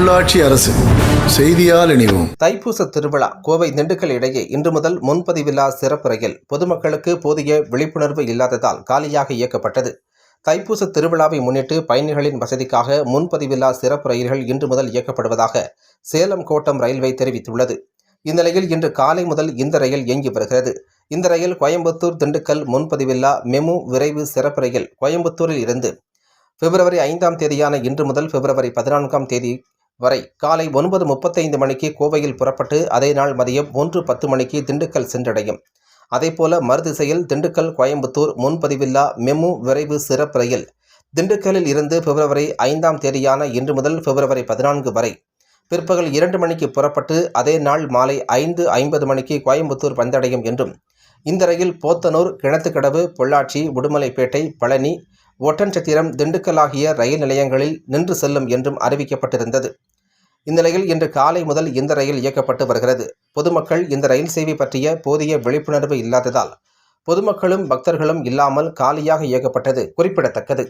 உள்ளாட்சி அரசு. செய்தியால் இணைவோம் தைப்பூச திருவிழா கோவை திண்டுக்கல் இடையே இன்று முதல் முன்பதிவில்லா சிறப்பு ரயில் பொதுமக்களுக்கு போதிய விழிப்புணர்வு இல்லாததால் காலியாக இயக்கப்பட்டது. தைப்பூச திருவிழாவை முன்னிட்டு பயணிகளின் வசதிக்காக முன்பதிவில்லா சிறப்பு ரயில்கள் இன்று முதல் இயக்கப்படுவதாக சேலம் கோட்டம் ரயில்வே தெரிவித்துள்ளது. இந்நிலையில் இன்று காலை முதல் இந்த ரயில் இயங்கி வருகிறது. இந்த ரயில் கோயம்புத்தூர் திண்டுக்கல் முன்பதிவில்லா மெமு விரைவு சிறப்பு ரயில் கோயம்புத்தூரில் இருந்து பிப்ரவரி ஐந்தாம் தேதியான இன்று முதல் பிப்ரவரி பதினான்காம் தேதி வரை காலை ஒன்பது முப்பத்தைந்து மணிக்கு கோவையில் புறப்பட்டு அதே நாள் மதியம் ஒன்று பத்து மணிக்கு திண்டுக்கல் சென்றடையும். அதேபோல மறுதிசையில் திண்டுக்கல் கோயம்புத்தூர் முன்பதிவில்லா மெமு விரைவு சிறப்பு ரயில். திண்டுக்கல்லில் இருந்து பிப்ரவரி ஐந்தாம் தேதியான இன்று முதல் பிப்ரவரி பதினான்கு வரை பிற்பகல் இரண்டு மணிக்கு புறப்பட்டு அதே நாள் மாலை ஐந்து ஐம்பது மணிக்கு கோயம்புத்தூர் வந்தடையும் என்றும் இந்த ரயில் போத்தனூர் கிணத்துக்கடவு பொள்ளாச்சி உடுமலைப்பேட்டை பழனி ஒட்டன்சத்திரம் திண்டுக்கல் ஆகிய ரயில் நிலையங்களில் நின்று செல்லும் என்றும் அறிவிக்கப்பட்டிருந்தது. இந்நிலையில் இன்று காலை முதல் இந்த ரயில் இயக்கப்பட்டு வருகிறது. பொதுமக்கள் இந்த ரயில் சேவை பற்றிய போதிய விழிப்புணர்வு இல்லாததால் பொதுமக்களும் பக்தர்களும் இல்லாமல் காலியாக இயக்கப்பட்டது குறிப்பிடத்தக்கது.